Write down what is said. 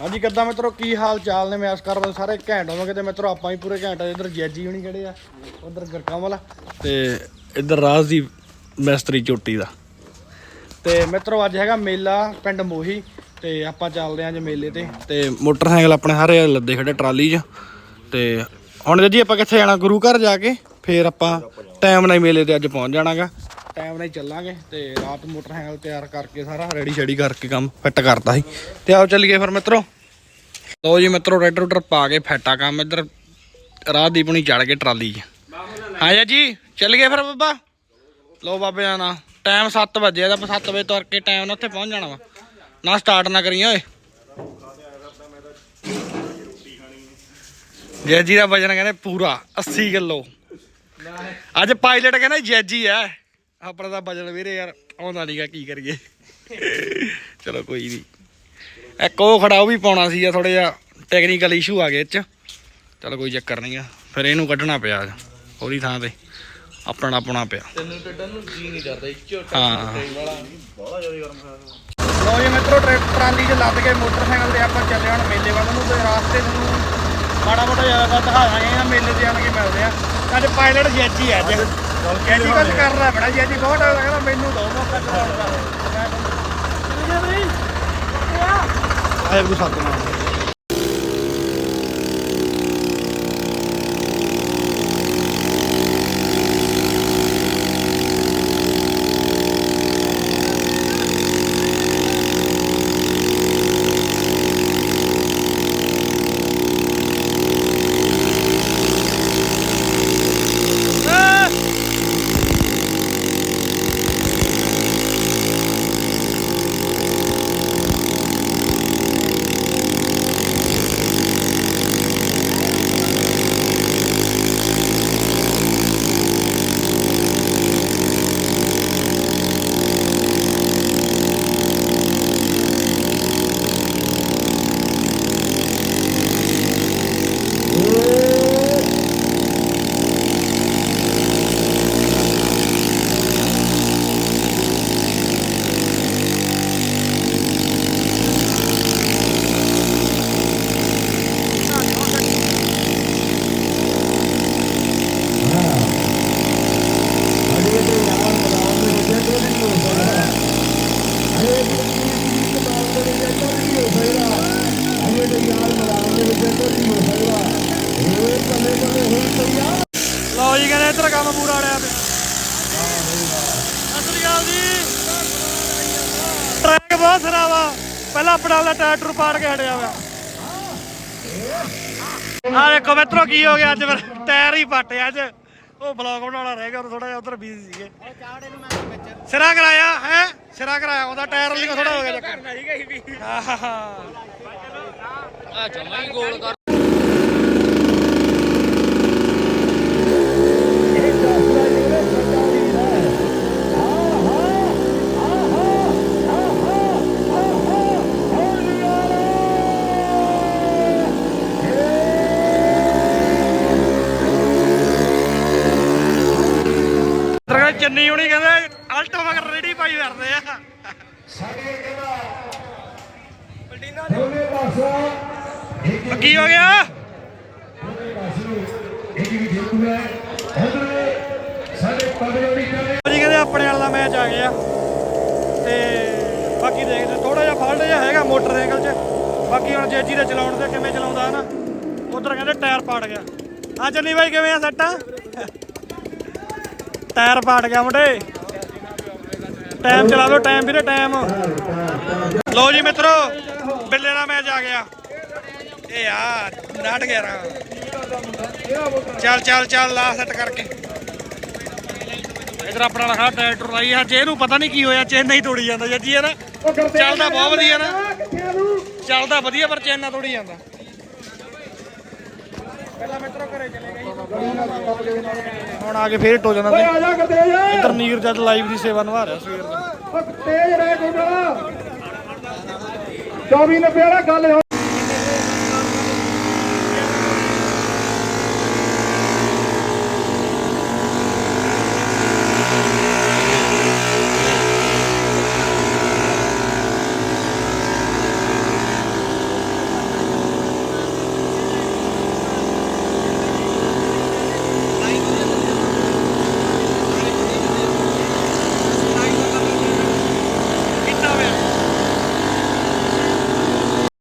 ਹਾਂਜੀ ਕਿੱਦਾਂ ਮਿੱਤਰੋ, ਕੀ ਹਾਲ ਚਾਲ ਨੇ? ਮੈਂ ਆਸ ਕਰਦਾ ਸਾਰੇ ਘੈਂਟ ਹੋਵਾਂਗੇ ਤੇ ਮਿੱਤਰੋ, ਆਪਾਂ ਹੀ ਪੂਰੇ ਘੈਂਟ ਆ। ਇੱਧਰ ਜੈਜੀ ਹੁਣੀ ਕਿਹੜੇ ਆ, ਉਧਰ ਗਰਕਾਮਲ ਤੇ ਇੱਧਰ ਰਾਜ ਦੀ ਮਿਸਤਰੀ ਚੋਟੀ ਦਾ। ਤੇ ਮਿੱਤਰੋ, ਅੱਜ ਹੈਗਾ ਮੇਲਾ ਪਿੰਡ ਮੋਹੀ ਤੇ ਆਪਾਂ ਚੱਲਦੇ ਆਂ ਅੱਜ ਮੇਲੇ ਤੇ। ਤੇ ਮੋਟਰਸਾਈਕਲ ਆਪਣੇ ਸਾਰੇ ਲੱਦੇ ਖੜੇ ਟਰਾਲੀ 'ਚ। ਤੇ ਹੁਣ ਜੀ ਆਪਾਂ ਕਿੱਥੇ ਜਾਣਾ? ਗੁਰੂ ਘਰ ਜਾ ਕੇ, ਫੇਰ ਆਪਾਂ ਟਾਈਮ ਨਾਲ ਮੇਲੇ ਤੇ ਅੱਜ ਪਹੁੰਚ ਜਾਣਾਗਾ। ਟਾਈਮ ਨਾਲ ਹੀ ਚੱਲਾਂਗੇ ਤੇ ਰਾਤ ਮੋਟਰਸਾਈਕਲ ਤਿਆਰ ਕਰਕੇ ਸਾਰਾ ਰੈਡੀ ਸ਼ੈਡੀ ਕਰਕੇ ਕੰਮ ਫਿੱਟ ਕਰਤਾ ਸੀ। ਤੇ ਆਓ ਚੱਲੀਏ ਫਿਰ ਮਿੱਤਰੋ। ਲੋ ਜੀ ਮਿੱਤਰੋ ਰੈਡ ਰੂਟਰ ਪਾ ਕੇ ਫੈਟਾ ਕੰਮ, ਇੱਧਰ ਰਾਹ ਦੀ ਪਣੀ ਚੜ ਕੇ ਟਰਾਲੀ 'ਚ। ਹਾਂ ਜੀ ਚੱਲ ਗਏ ਫਿਰ ਬਾਬਾ। ਲੋ ਬਾਬੇ ਦਾ ਨਾ। ਟਾਈਮ 7 ਵਜੇ ਦਾ 7 ਵਜੇ ਤੁਰ ਕੇ ਟਾਈਮ ਨਾਲ ਉੱਥੇ ਪਹੁੰਚ ਜਾਣਾ ਵਾ। ਨਾ ਸਟਾਰਟ ਨਾ ਕਰੀ ਓਏ। ਜੈਜੀ ਦਾ ਵਜਨ ਕਹਿੰਦੇ ਪੂਰਾ 80 ਕਿਲੋ। ਅੱਜ ਪਾਇਲਟ ਕਹਿੰਦਾ ਜੈਜੀ ਐ ਆਪਣਾ ਤਾਂ ਵਜਨ ਵੀਰੇ ਯਾਰ ਆਉਂਦਾ ਨਹੀਂਗਾ ਕੀ ਕਰੀਏ। ਚਲੋ ਕੋਈ ਨਹੀਂ ਇੱਕ ਉਹ ਖੜਾ ਉਹ ਵੀ ਪਾਉਣਾ ਸੀ ਆ ਥੋੜਾ ਜਿਹਾ ਟੈਕਨੀਕਲ ਇਸ਼ੂ ਆ ਇਹ ਚ। ਚਲੋ ਕੋਈ ਚੱਕਰ ਨਹੀਂ ਆ। ਫਿਰ ਇਹਨੂੰ ਕੱਢਣਾ ਪਿਆ ਉਹਦੀ ਥਾਂ ਤੇ। ਆਪਣਾ ਪਾਉਣਾ ਪਿਆ। ਤੈਨੂੰ ਕੱਢਣ ਨੂੰ ਜੀ ਨਹੀਂ ਕਰਦਾ ਇੱਚ ਹਾਂ। ਵਾਲਾ ਬੜਾ ਜ਼ਿਆਦਾ ਗਰਮ ਖਾ ਲੋ ਜੀ ਮਿੱਤਰੋ ਟਰਾਲੀ 'ਚ ਲੱਦ ਕੇ ਮੋਟਰਸਾਈਕਲ ਤੇ ਆਪਾਂ ਚੱਲੇ ਹੁਣ ਮੇਲੇ ਵੱਲ ਨੂੰ ਤੇ ਰਾਸਤੇ ਨੂੰ ਮਾੜਾ ਮੋਟਾ ਜ਼ਿਆਦਾ ਦਿਖਾਵਾਂਗੇ ਆ ਮੇਲੇ ਤੇ ਆਣ ਕੇ ਮਿਲਦੇ ਆ। ਅੱਜ ਪਾਇਲਟ ਜੈਜੀ ਆ ਅੱਜ। ਜੈਜੀ ਕੁਝ ਕਰ ਰਿਹਾ ਬੜਾ ਜੈਜੀ ਬਹੁਤ ਕਹਿੰਦਾ ਮੈਨੂੰ ਦੋ ਮੌਕਾ ਚਲਾਉਣ ਦਾ ਮੈਂ ਬਈ ਆਏ ਗੁਰੂ ਇੱਧਰ ਕੰਮ ਪੂਰਾ ਅੜਿਆ ਪਿਆ ਸਤਿ ਸ੍ਰੀ ਅਕਾਲ ਜੀ। ਟਰੈਕ ਬਹੁਤ ਖਰਾਬ ਵਾ ਪਹਿਲਾਂ ਆਪਣਾ ਵਾਲਾ ਟਾਇਰ ਟੂਰ ਪਾੜ ਕੇ ਹਟਿਆ ਹੋਇਆ ਆ ਦੇਖੋ ਮਿੱਤਰੋ ਕੀ ਹੋ ਗਿਆ ਅੱਜ ਫਿਰ। ਟਾਇਰ ਹੀ ਪੱਟਿਆ ਅੱਜ। ਉਹ ਬਲੌਗ ਬਣਾਉਣਾ ਰਹਿ ਗਿਆ ਥੋੜਾ ਜਿਹਾ ਉਧਰ ਬੀਜ਼ੀ ਸੀਗੇ। ਸਿਰਾ ਕਰਾਇਆ ਹੈ? ਸਿਰਾ ਕਰਾਇਆ ਉਹਦਾ ਟਾਇਰ ਲਈ ਥੋੜਾ ਹੋ ਗਿਆ ਚੱਕਰ। ਆ ਜਮਾ ਹੀ ਗੋਲ ਕਰ ਚੰਨੀ ਹੁਣੀ ਕਹਿੰਦੇ ਅਲਟੋ ਮਗਰ ਰੈਡੀ ਪਾਈ ਫਿਰਦੇ ਆ। ਉਹ ਕੀ ਹੋ ਗਿਆ? ਜੀ ਕਹਿੰਦੇ ਆਪਣੇ ਵਾਲਾ ਦਾ ਮੈਚ ਆ ਗਿਆ। ਤੇ ਬਾਕੀ ਦੇਖਦੇ ਥੋੜਾ ਜਿਹਾ ਫਾਲਟ ਜਿਹਾ ਹੈਗਾ ਮੋਟਰਸਾਈਕਲ 'ਚ। ਬਾਕੀ ਹੁਣ ਜੇਜੀ ਦੇ ਚਲਾਉਣ ਤੇ ਕਿਵੇਂ ਚਲਾਉਂਦਾ ਹੈ ਨਾ ਉਧਰ ਕਹਿੰਦੇ ਟਾਇਰ ਪਾੜ ਗਿਆ। ਆ ਚੰਨੀ ਬਾਈ ਕਿਵੇਂ ਆ ਸੱਟਾ ਟਾਇਰ ਪਾੜ ਗਿਆ ਮੁੰਡੇ। ਟਾਈਮ ਚਲਾ ਦਿਓ ਟਾਈਮ ਵੀਰੇ ਟਾਈਮ ਲਓ ਜੀ ਮਿੱਤਰੋ ਬਿੱਲੇ ਦਾ ਮੈਚ ਆ ਗਿਆ। ਇਹ ਆ ਨਾਟ ਗਿਆ ਰਾ ਚੱਲ ਚੱਲ ਚੱਲ ਲਾ ਸੈੱਟ ਕਰਕੇ। ਇਧਰ ਆਪਣਾ ਲਖਾ ਟਰੈਕਟਰ ਲਾਈ ਆ। ਜੇ ਇਹਨੂੰ ਪਤਾ ਨਹੀਂ ਕੀ ਹੋਇਆ ਚੇਨ ਨਹੀਂ ਤੋੜੀ ਜਾਂਦਾ। ਜੱਜੀ ਹੈ ਨਾ ਚੱਲਦਾ ਬਹੁਤ ਵਧੀਆ ਨਾ। ਚੱਲਦਾ ਵਧੀਆ ਪਰ ਚੇਨ ਨਾ ਤੋੜੀ ਜਾਂਦਾ ਪਹਿਲਾਂ ਮਿੱਤਰੋ ਘਰੇ ਚਲੇ ਗਏ ਹੁਣ ਆ ਕੇ ਫੇਰ ਟੋ ਜਾਂਦਾ ਤੇ। ਆ ਜਾ ਇੱਧਰ ਨੀਰ ਜੱਟ ਲਾਈਵ ਦੀ ਸੇਵਾ ਨਿਭਾ ਰਿਹਾ ਸਵੇਰ ਦਾ। ਤੇਜ਼ ਰਹਿ ਗੁੰਡਾ 24 90 ਵਾਲਾ ਗੱਲ